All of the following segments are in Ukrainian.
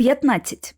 15.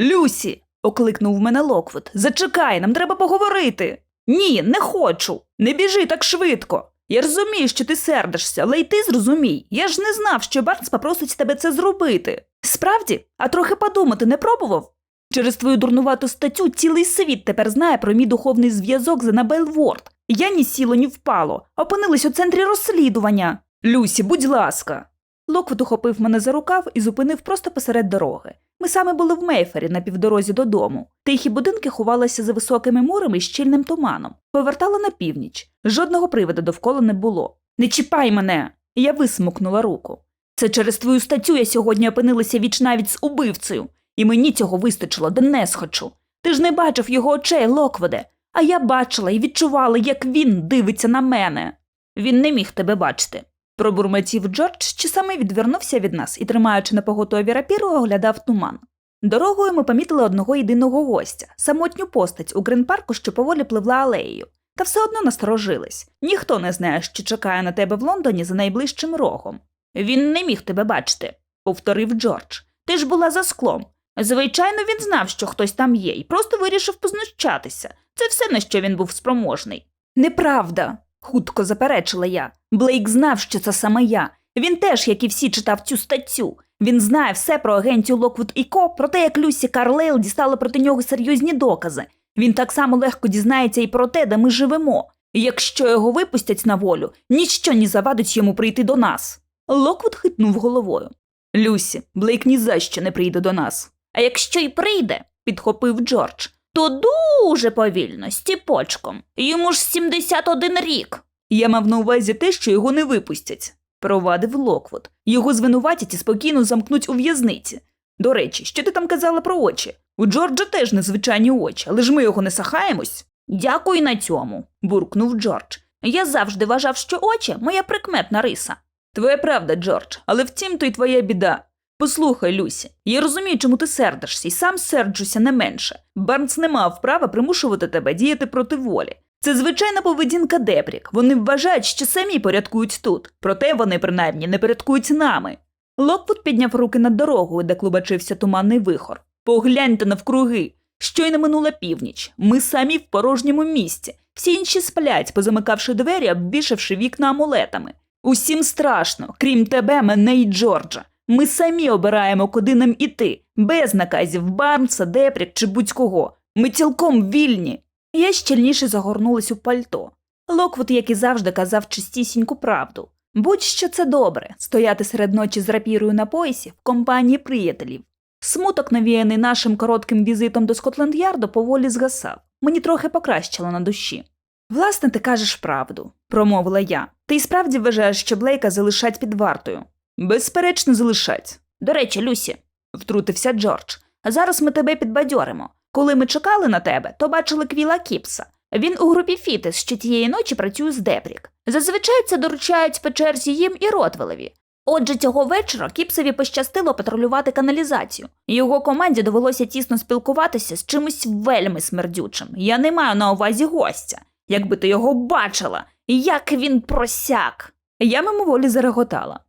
Люсі. окликнув мене Локвуд. Зачекай, нам треба поговорити. Ні, не хочу. Не біжи так швидко. Я розумію, що ти сердишся, але й ти зрозумій. Я ж не знав, що Барнс попросить тебе це зробити. Справді, а трохи подумати не пробував? Через твою дурнувату статтю цілий світ тепер знає про мій духовний зв'язок з Анабель Ворд. Я ні сіло, ні впало. Опинились у центрі розслідування. Люсі, будь ласка. Локвуд ухопив мене за рукав і зупинив просто посеред дороги. Ми саме були в Мейфері на півдорозі додому. Тихі будинки ховалися за високими мурами і щільним туманом. Повертала на північ. Жодного приводу довкола не було. Не чіпай мене! Я висмукнула руку. Це через твою статтю я сьогодні опинилася віч навіть з убивцею, і мені цього вистачило, де не схочу. Ти ж не бачив його очей, Локводе, а я бачила і відчувала, як він дивиться на мене. Він не міг тебе бачити. Пробурмотів Джордж, чи саме відвернувся від нас і, тримаючи на поготові рапіру, оглядав туман. Дорогою ми помітили одного єдиного гостя, самотню постать у грин-парку, що поволі пливла алеєю. Та все одно насторожились. Ніхто не знає, що чекає на тебе в Лондоні за найближчим рогом. Він не міг тебе бачити, повторив Джордж. Ти ж була за склом. Звичайно, він знав, що хтось там є, і просто вирішив познущатися. Це все, на що він був спроможний. Неправда, хутко заперечила я. Блейк знав, що це саме я. Він теж, як і всі, читав цю статтю. Він знає все про агентів Локвуд і Ко, про те, як Люсі Карлейл дістала проти нього серйозні докази. Він так само легко дізнається і про те, де ми живемо. Якщо його випустять на волю, ніщо не завадить йому прийти до нас. Локвуд хитнув головою. Люсі, Блейк ні за що не прийде до нас. А якщо й прийде, підхопив Джордж, то дуже повільно, стіпочком. Йому ж 71 рік. Я мав на увазі те, що його не випустять, провадив Локвуд. Його звинуватять і спокійно замкнуть у в'язниці. До речі, що ти там казала про очі? У Джорджа теж незвичайні очі, але ж ми його не сахаємось. Дякую на цьому, буркнув Джордж. Я завжди вважав, що очі моя прикметна риса. Твоя правда, Джордж, але втім то й твоя біда. Послухай, Люсі, я розумію, чому ти сердишся, і сам серджуся не менше. Барнс не мав права примушувати тебе діяти проти волі. Це звичайна поведінка Дебрік. Вони вважають, що самі порядкують тут, проте вони принаймні не порядкують нами. Локвуд підняв руки над дорогою, де клубачився туманний вихор. Погляньте навкруги. Щойно минула північ. Ми самі в порожньому місці. Всі інші сплять, позамикавши двері, обвішавши вікна амулетами. Усім страшно, крім тебе, мене і Джорджа. Ми самі обираємо, куди нам іти, без наказів Барнса, Депрік чи будь-кого. Ми цілком вільні. Я щільніше загорнулась у пальто. Локвуд, як і завжди, казав чистісіньку правду. Будь-що це добре стояти серед ночі з рапірою на поясі в компанії приятелів. Смуток, навіяний нашим коротким візитом до Скотленд-Ярду, поволі згасав. Мені трохи покращило на душі. Власне, ти кажеш правду, промовила я. Ти й справді вважаєш, що Блейка залишать під вартою. Безперечно, залишать. До речі, Люсі, втрутився Джордж. Зараз ми тебе підбадьоримо. Коли ми чекали на тебе, то бачили Квіла Кіпса. Він у групі Фітес, що тієї ночі працює з Депрік. Зазвичай це доручають по черзі їм і Ротвелеві. Отже, цього вечора Кіпсові пощастило патрулювати каналізацію. Його команді довелося тісно спілкуватися з чимось вельми смердючим. Я не маю на увазі гостя. Якби ти його бачила, як він просяк. Я мимоволі зареготала.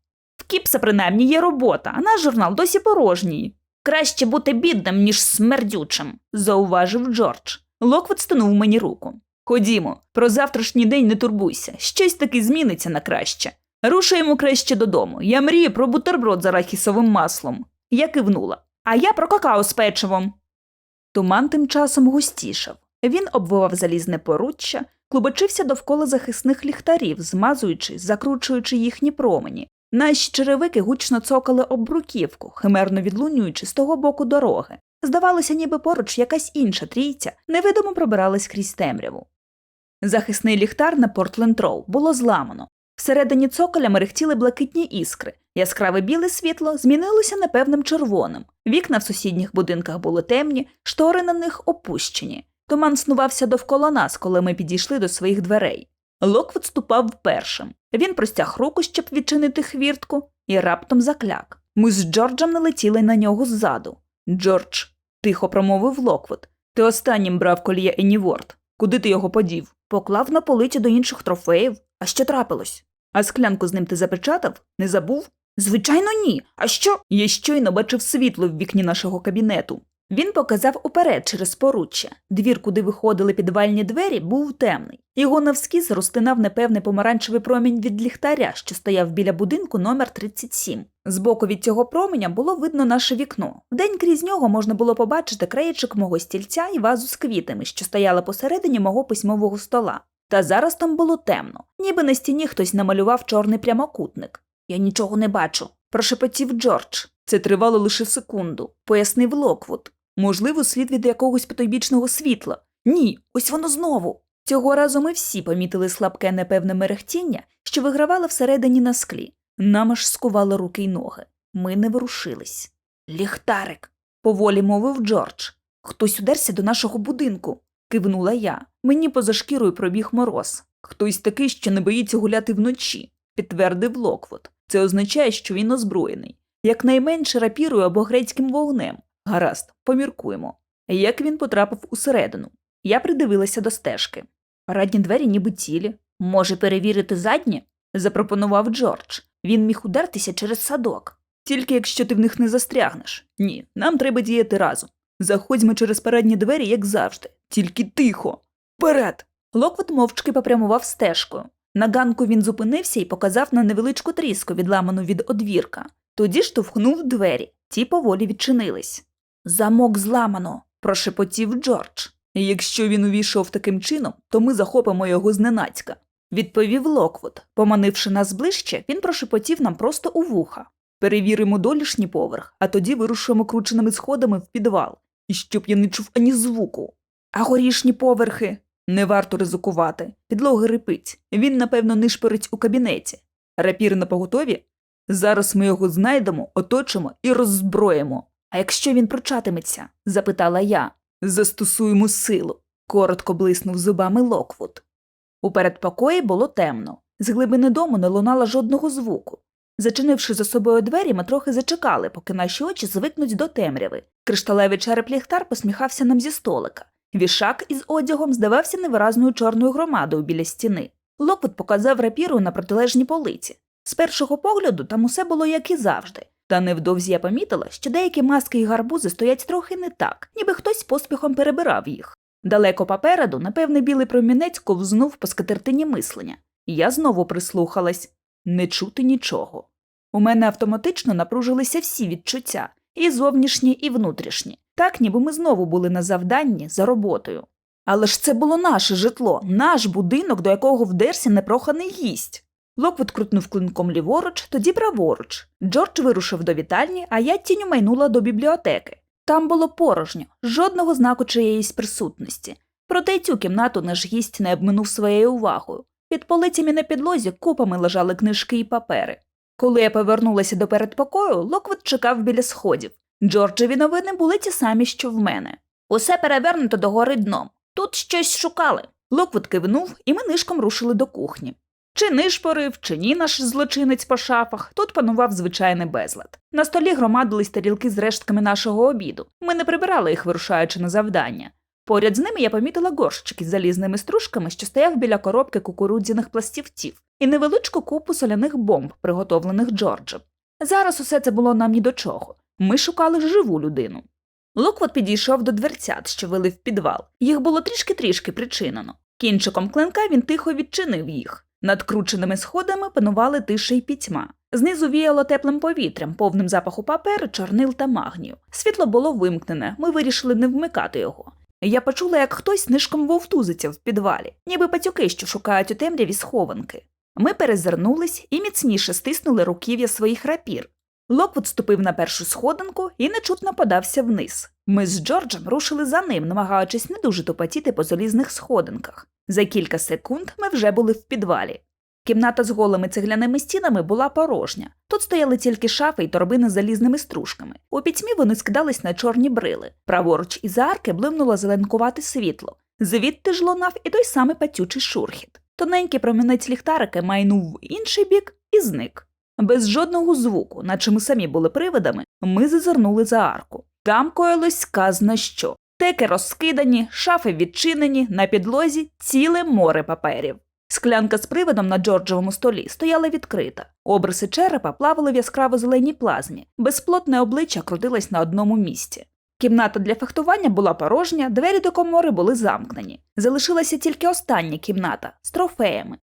В Кіпса принаймні є робота, а наш журнал досі порожній. Краще бути бідним, ніж смердючим, зауважив Джордж. Локвуд стинув мені руку. Ходімо, про завтрашній день не турбуйся, щось таки зміниться на краще. Рушаємо краще додому. Я мрію про бутерброд з арахісовим маслом. Я кивнула. А я про какао з печивом. Туман тим часом густішав. Він обвивав залізне поруччя, клубочився довкола захисних ліхтарів, змазуючи, закручуючи їхні промені. Наші черевики гучно цокали об бруківку, химерно відлунюючи з того боку дороги. Здавалося, ніби поруч якась інша трійця невидимо пробиралась крізь темряву. Захисний ліхтар на Портленд Роу було зламано. Всередині цоколя мерехтіли блакитні іскри. Яскраве біле світло змінилося непевним червоним. Вікна в сусідніх будинках були темні, штори на них опущені. Туман снувався довкола нас, коли ми підійшли до своїх дверей. Локвуд ступав першим. Він простяг руку, щоб відчинити хвіртку, і раптом закляк. Ми з Джорджем налетіли на нього ззаду. Джордж, тихо промовив Локвуд. Ти останнім брав коліє Еніворд. Куди ти його подів? Поклав на полиці до інших трофеїв. А що трапилось? А склянку з ним ти запечатав? Не забув? Звичайно, ні. А що? Я щойно бачив світло в вікні нашого кабінету. Він показав уперед через поруччя. Двір, куди виходили підвальні двері, був темний. Його навскіз розтинав непевний помаранчевий промінь від ліхтаря, що стояв біля будинку номер 37. Збоку від цього променя було видно наше вікно. Вдень крізь нього можна було побачити краєчок мого стільця і вазу з квітами, що стояла посередині мого письмового стола. Та зараз там було темно, ніби на стіні хтось намалював чорний прямокутник. Я нічого не бачу, прошепотів Джордж. Це тривало лише секунду, пояснив Локвуд. Можливо, слід від якогось потойбічного світла. Ні, ось воно знову. Цього разу ми всі помітили слабке непевне мерехтіння, що вигравало всередині на склі. Нам аж скувало руки й ноги. Ми не ворушились. Ліхтарик, поволі мовив Джордж. Хтось удерся до нашого будинку, кивнула я. Мені поза шкірою пробіг мороз. Хтось такий, що не боїться гуляти вночі, підтвердив Локвуд. Це означає, що він озброєний. Якнайменше рапірою або грецьким вогнем. Гаразд, поміркуємо. Як він потрапив усередину? Я придивилася до стежки. Парадні двері ніби цілі. Може, перевірити задні? запропонував Джордж. Він міг удертися через садок. Тільки якщо ти в них не застрягнеш. Ні, нам треба діяти разом. Заходьмо через парадні двері, як завжди. Тільки тихо. Вперед! Локвот мовчки попрямував стежкою. На ганку він зупинився і показав на невеличку тріску, відламану від одвірка. Тоді штовхнув двері, ті поволі відчинились. Замок зламано, прошепотів Джордж. Якщо він увійшов таким чином, то ми захопимо його зненацька, відповів Локвуд. Поманивши нас ближче, він прошепотів нам просто у вуха. Перевіримо долішній поверх, а тоді вирушимо крученими сходами в підвал, і щоб я не чув ані звуку. А горішні поверхи не варто ризикувати. Підлога рипить. Він, напевно, нишпорить у кабінеті. Рапір на поготові? Зараз ми його знайдемо, оточимо і роззброїмо. А якщо він прочатиметься? запитала я. Застосуємо силу, коротко блиснув зубами Локвуд. У передпокої було темно. З глибини дому не лунало жодного звуку. Зачинивши за собою двері, ми трохи зачекали, поки наші очі звикнуть до темряви. Кришталевий череп ліхтар посміхався нам зі столика. Вішак із одягом здавався невиразною чорною громадою біля стіни. Локвуд показав рапіру на протилежній полиці. З першого погляду там усе було як і завжди. Та невдовзі я помітила, що деякі маски і гарбузи стоять трохи не так, ніби хтось поспіхом перебирав їх. Далеко попереду, напевне, білий промінець ковзнув по скатертині мислення. Я знову прислухалась не чути нічого. У мене автоматично напружилися всі відчуття і зовнішні, і внутрішні, так ніби ми знову були на завданні за роботою. Але ж це було наше житло, наш будинок, до якого вдерся непроханий гість. Локвуд крутнув клинком ліворуч, тоді праворуч. Джордж вирушив до вітальні, а я тінню майнула до бібліотеки. Там було порожньо, жодного знаку чиєїсь присутності. Проте й цю кімнату наш гість не обминув своєю увагою. Під полицями на підлозі купами лежали книжки і папери. Коли я повернулася до передпокою, Локвуд чекав біля сходів. Джорджеві новини були ті самі, що в мене. Усе перевернуто догори дном. Тут щось шукали. Локвуд кивнув, і ми нишком рушили до кухні. Чи нишпорив, чи ні наш злочинець по шафах, тут панував звичайний безлад. На столі громадились тарілки з рештками нашого обіду. Ми не прибирали їх, вирушаючи на завдання. Поряд з ними я помітила горщик із залізними стружками, що стояв біля коробки кукурудзяних пластівців, і невеличку купу соляних бомб, приготовлених Джорджем. Зараз усе це було нам ні до чого. Ми шукали живу людину. Локвот підійшов до дверцят, що вели в підвал. Їх було трішки-трішки причинено. Кінчиком клинка він тихо відчинив їх. Над крученими сходами панували тиша й пітьма. Знизу віяло теплим повітрям, повним запаху паперу, чорнил та магнію. Світло було вимкнене, ми вирішили не вмикати його. Я почула, як хтось нишком вовтузиться в підвалі, ніби пацюки, що шукають у темряві схованки. Ми перезирнулись і міцніше стиснули руків'я своїх рапір. Локвуд ступив на першу сходинку і нечутно подався вниз. Ми з Джорджем рушили за ним, намагаючись не дуже тупотіти по залізних сходинках. За кілька секунд ми вже були в підвалі. Кімната з голими цегляними стінами була порожня. Тут стояли тільки шафи й торбини з залізними стружками. У пітьмі вони скидались на чорні брили. Праворуч із арки блимнуло зеленкувате світло. Звідти ж лунав і той самий патючий шурхіт. Тоненький промінець ліхтарика майнув в інший бік і зник. Без жодного звуку, наче ми самі були привидами, ми зазирнули за арку. Там коїлось сказно що. Теки розкидані, шафи відчинені, на підлозі ціле море паперів. Склянка з приводом на Джорджовому столі стояла відкрита. Обриси черепа плавали в яскраво зеленій плазмі, безплотне обличчя крутилось на одному місці. Кімната для фехтування була порожня, двері до комори були замкнені. Залишилася тільки остання кімната з трофеями.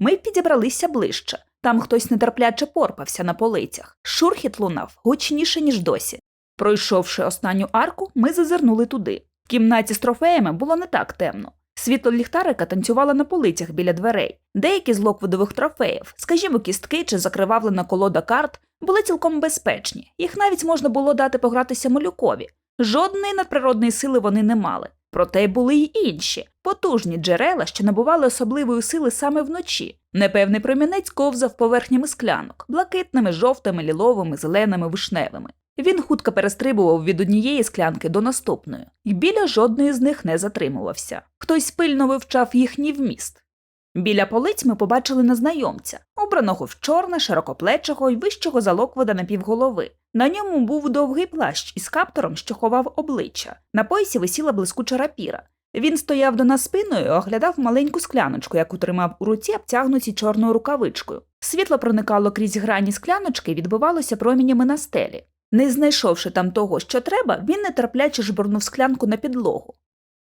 Ми підібралися ближче. Там хтось нетерпляче порпався на полицях. Шурхіт лунав гучніше, ніж досі. Пройшовши останню арку, ми зазирнули туди. В кімнаті з трофеями було не так темно. Світло ліхтарика танцювало на полицях біля дверей. Деякі з локвудових трофеїв, скажімо, кістки чи закривавлена колода карт, були цілком безпечні. Їх навіть можна було дати погратися малюкові. Жодної надприродної сили вони не мали. Проте були й інші потужні джерела, що набували особливої сили саме вночі. Непевний промінець ковзав поверхнями склянок, блакитними, жовтими, ліловими, зеленими, вишневими. Він хутко перестрибував від однієї склянки до наступної, і біля жодної з них не затримувався. Хтось пильно вивчав їхній вміст. Біля полиць ми побачили незнайомця, обраного в чорне, широкоплечого й вищого за локвода на півголови. На ньому був довгий плащ із каптором, що ховав обличчя. На поясі висіла блискуча рапіра. Він стояв до нас спиною і оглядав маленьку скляночку, яку тримав у руці, обтягнуті чорною рукавичкою. Світло проникало крізь грані скляночки і відбивалося промінями на стелі. Не знайшовши там того, що треба, він нетерпляче жбурнув склянку на підлогу.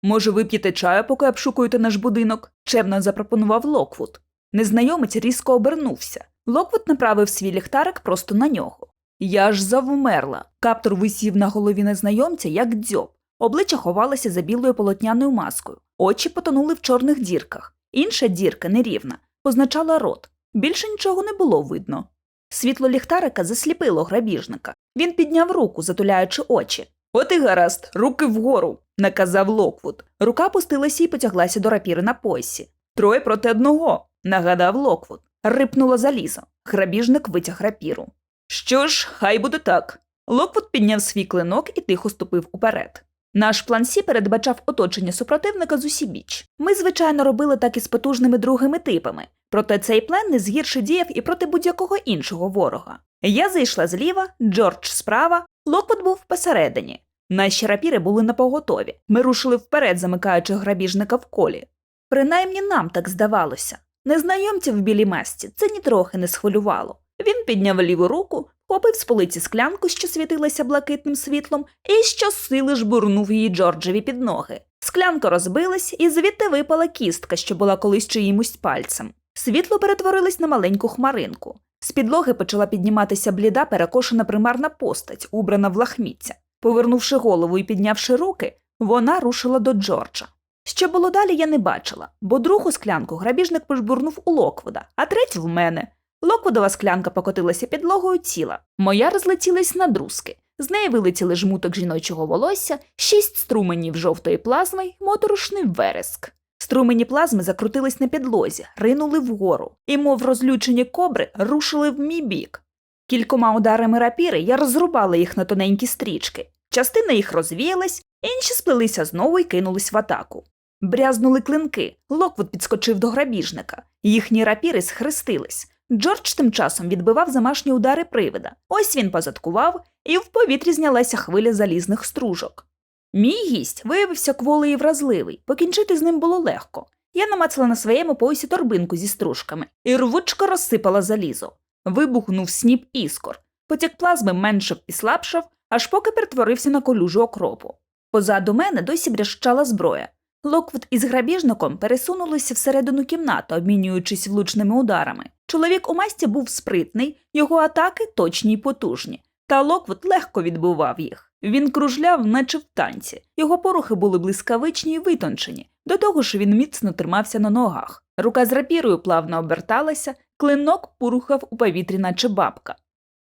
Може, вип'єте чаю, поки обшукуєте наш будинок? чемно запропонував Локвуд. Незнайомець різко обернувся. Локвуд направив свій ліхтарик просто на нього. Я ж завмерла. Каптор висів на голові незнайомця, як дзьоб. Обличчя ховалося за білою полотняною маскою, очі потонули в чорних дірках. Інша дірка, нерівна, позначала рот. Більше нічого не було видно. Світло ліхтарика засліпило грабіжника. Він підняв руку, затуляючи очі. От і гаразд, руки вгору, наказав Локвуд. Рука пустилася і потяглася до рапіри на поясі. Троє проти одного, нагадав Локвуд. Рипнуло залізо. Грабіжник витяг рапіру. Що ж, хай буде так. Локвуд підняв свій клинок і тихо ступив уперед. Наш план Сі передбачав оточення супротивника з усібіч. Ми, звичайно, робили так і з потужними другими типами, проте цей план не згірше діяв і проти будь-якого іншого ворога. Я зайшла зліва, Джордж справа, Локвуд був посередині. Наші рапіри були напоготові. Ми рушили вперед, замикаючи грабіжника в колі. Принаймні нам так здавалося. Незнайомця в білій масці це нітрохи не схвилювало. Він підняв ліву руку, хопив з полиці склянку, що світилася блакитним світлом, і щосили жбурнув її Джорджеві під ноги. Склянка розбилась, і звідти випала кістка, що була колись чиїмусь пальцем. Світло перетворилось на маленьку хмаринку. З підлоги почала підніматися бліда, перекошена примарна постать, убрана в лахміття. Повернувши голову і піднявши руки, вона рушила до Джорджа. Що було далі, я не бачила, бо другу склянку грабіжник пожбурнув у Локвуда, а третю в мене. Локвудова склянка покотилася підлогою тіла. Моя розлетілась на друзки. З неї вилетіли жмуток жіночого волосся, шість струменів жовтої плазми й моторошний вереск. Струмені плазми закрутились на підлозі, ринули вгору, і, мов розлючені кобри, рушили в мій бік. Кількома ударами рапіри я розрубала їх на тоненькі стрічки. Частина їх розвіялась, інші сплелися знову і кинулись в атаку. Брязнули клинки, Локвуд підскочив до грабіжника. Їхні рапіри схрестились. Джордж тим часом відбивав замашні удари привида. Ось він позадкував, і в повітрі знялася хвиля залізних стружок. Мій гість виявився кволий і вразливий, покінчити з ним було легко. Я намацала на своєму поясі торбинку зі стружками і рвучко розсипала залізо. Вибухнув сніп іскор. Потік плазми меншав і слабшав, аж поки перетворився на колюжу окропу. Позаду мене досі брящала зброя. Локвуд із грабіжником пересунулися всередину кімнати, обмінюючись влучними ударами. Чоловік у масті був спритний, його атаки точні й потужні, та Локвуд легко відбивав їх. Він кружляв, наче в танці. Його порухи були блискавичні й витончені. До того ж він міцно тримався на ногах. Рука з рапірою плавно оберталася, клинок порухав у повітрі, наче бабка.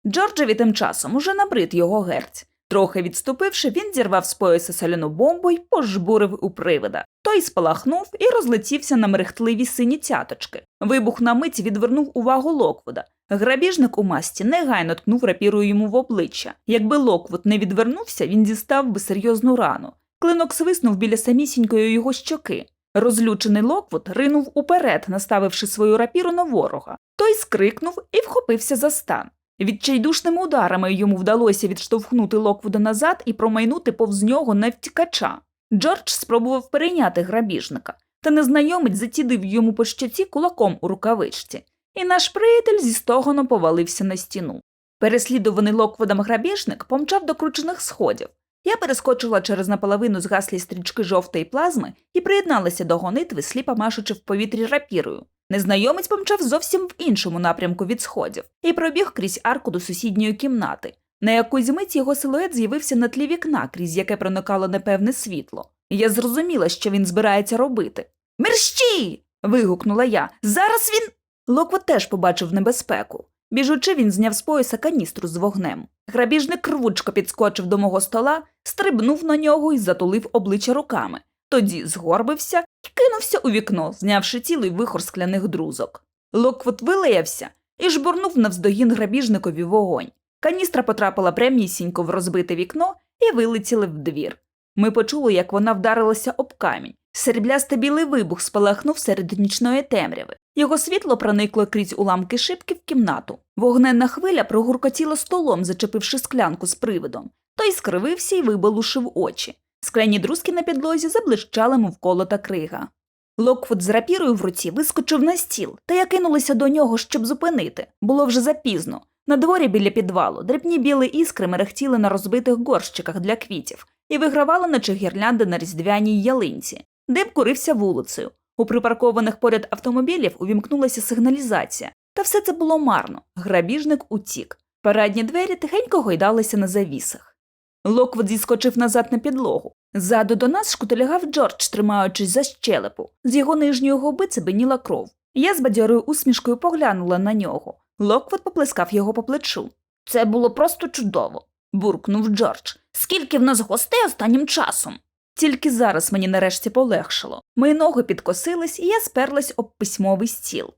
Джорджеві тим часом уже набрид його герць. Трохи відступивши, він зірвав з пояса соляну бомбу й пожбурив у привида. Той спалахнув і розлетівся на мерехтливі сині цяточки. Вибух на мить відвернув увагу Локвуда. Грабіжник у масті негайно ткнув рапірою йому в обличчя. Якби Локвуд не відвернувся, він дістав би серйозну рану. Клинок свиснув біля самісінької його щоки. Розлючений Локвуд ринув уперед, наставивши свою рапіру на ворога. Той скрикнув і вхопився за стан. Відчайдушними ударами йому вдалося відштовхнути Локвуда назад і промайнути повз нього на втікача. Джордж спробував перейняти грабіжника. та незнайомець затідив йому по щоці кулаком у рукавичці, і наш приятель зі стогоном повалився на стіну. Переслідуваний Локводом грабіжник помчав до кручених сходів. Я перескочила через наполовину згаслі стрічки жовтої плазми і приєдналася до гонитви, сліпо машучи в повітрі рапірою. Незнайомець помчав зовсім в іншому напрямку від сходів і пробіг крізь арку до сусідньої кімнати. На якусь мить його силует з'явився на тлі вікна, крізь яке проникало непевне світло. Я зрозуміла, що він збирається робити. Мерщій. вигукнула я. Зараз він. Локвот теж побачив небезпеку. Біжучи, він зняв з пояса каністру з вогнем. Грабіжник рвучко підскочив до мого стола, стрибнув на нього і затулив обличчя руками. Тоді згорбився і кинувся у вікно, знявши цілий вихор скляних друзок. Локвот вилаявся і жбурнув навздогін грабіжникові вогонь. Каністра потрапила прямісінько в розбите вікно і вилетіли в двір. Ми почули, як вона вдарилася об камінь. Сереблястий білий вибух спалахнув серед нічної темряви. Його світло проникло крізь уламки шибки в кімнату. Вогненна хвиля прогуркотіла столом, зачепивши склянку з привидом. Той скривився і вибалушив очі. Скляні друзки на підлозі заблищали, мов колота крига. Локвуд з рапірою в руці вискочив на стіл, та я кинулася до нього, щоб зупинити. Було вже запізно. На дворі біля підвалу дрібні білі іскри мерехтіли на розбитих горщиках для квітів і вигравали, наче гірлянди на різдвяній ялинці. Дим курився вулицею. У припаркованих поряд автомобілів увімкнулася сигналізація. Та все це було марно. Грабіжник утік. Парадні двері тихенько гойдалися на завісах. Локвуд зіскочив назад на підлогу. Ззаду до нас шкутилягав Джордж, тримаючись за щелепу. З його нижньої губи цибеніла кров. Я з бадьорою усмішкою поглянула на нього. Локвуд поплескав його по плечу. Це було просто чудово, буркнув Джордж. Скільки в нас гостей останнім часом? Тільки зараз мені нарешті полегшало. Мої ноги підкосились, і я сперлась об письмовий стіл.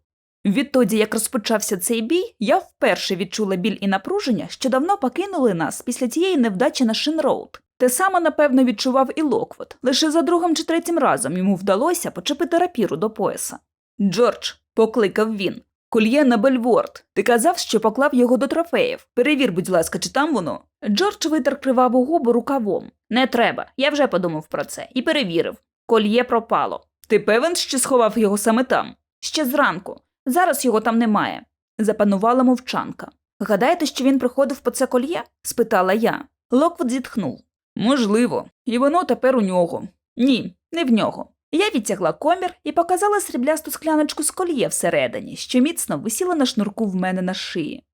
Відтоді, як розпочався цей бій, я вперше відчула біль і напруження, що давно покинули нас після тієї невдачі на Шинроуд. Те саме, напевно, відчував і Локвуд. Лише за другим чи третім разом йому вдалося почепити рапіру до пояса. Джордж, покликав він. Кольє на Бельворд. Ти казав, що поклав його до трофеїв. Перевір, будь ласка, чи там воно? Джордж витер криваву губу рукавом. Не треба, я вже подумав про це і перевірив. Кольє пропало. Ти певен, що сховав його саме там? Ще зранку. Зараз його там немає. Запанувала мовчанка. Гадаєте, що він приходив по це кольє? спитала я. Локвуд зітхнув. Можливо, і воно тепер у нього. Ні, не в нього. Я відтягла комір і показала сріблясту скляночку з кольє всередині, що міцно висіла на шнурку в мене на шиї.